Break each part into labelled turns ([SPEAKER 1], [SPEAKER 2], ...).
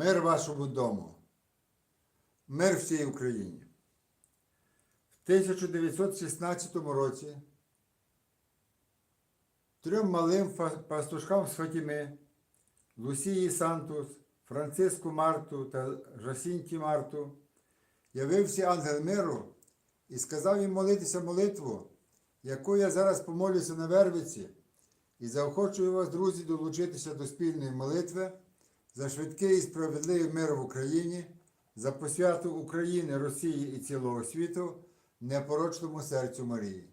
[SPEAKER 1] Мир вашому дому. Мир всій Україні. В 1916 році трьом малим пастушкам з Лусії Сантус, Франциску Марту та Жасінті Марту явився ангел миру і сказав їм молитися молитву, яку я зараз помолюся на Вервиці, і заохочую вас, друзі, долучитися до спільної молитви за швидкий і справедливий мир в Україні, за посвяту України, Росії і цілого світу непорочному серцю Марії,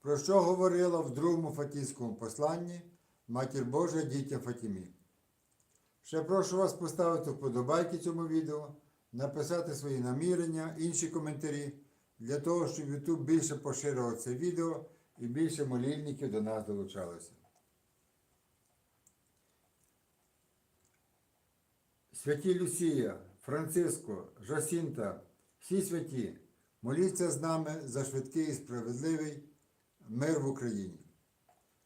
[SPEAKER 1] про що говорила в другому Фатійському посланні Матір Божа дітям Фатімі. Ще прошу вас поставити вподобайки цьому відео, написати свої намірення, інші коментарі, для того, щоб YouTube більше поширював це відео і більше молільників до нас долучалося. Святі Люсія, Франциско, Жасінта, всі святі, моліться з нами за швидкий і справедливий мир в Україні.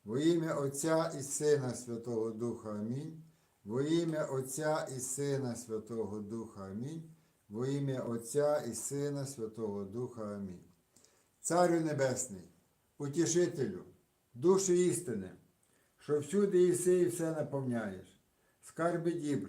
[SPEAKER 1] Во ім'я Отця і Сина Святого Духа Амінь. Во ім'я Отця і Сина Святого Духа Амінь. Во ім'я Отця і Сина Святого Духа Амінь. Царю Небесний, утішителю, душі істини, що всюди єси і все наповняєш, скарби дібр,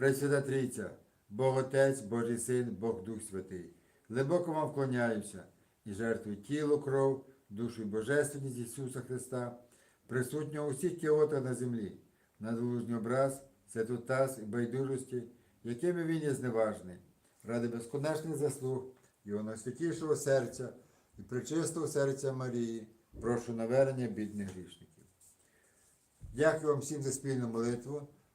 [SPEAKER 1] Пресвята Трійця, Бог Отець, Божий Син, Бог Дух Святий, глибоко вам вклоняюся і жертвую тіло, кров, душу і божественність Ісуса Христа, присутнього у всіх кіотах на землі, надолужній образ, святотаз і байдужості, якими він є зневажний, ради безконечних заслуг Його найсвятішого серця і причистого серця Марії, прошу навернення бідних грішників. Дякую вам всім за спільну молитву.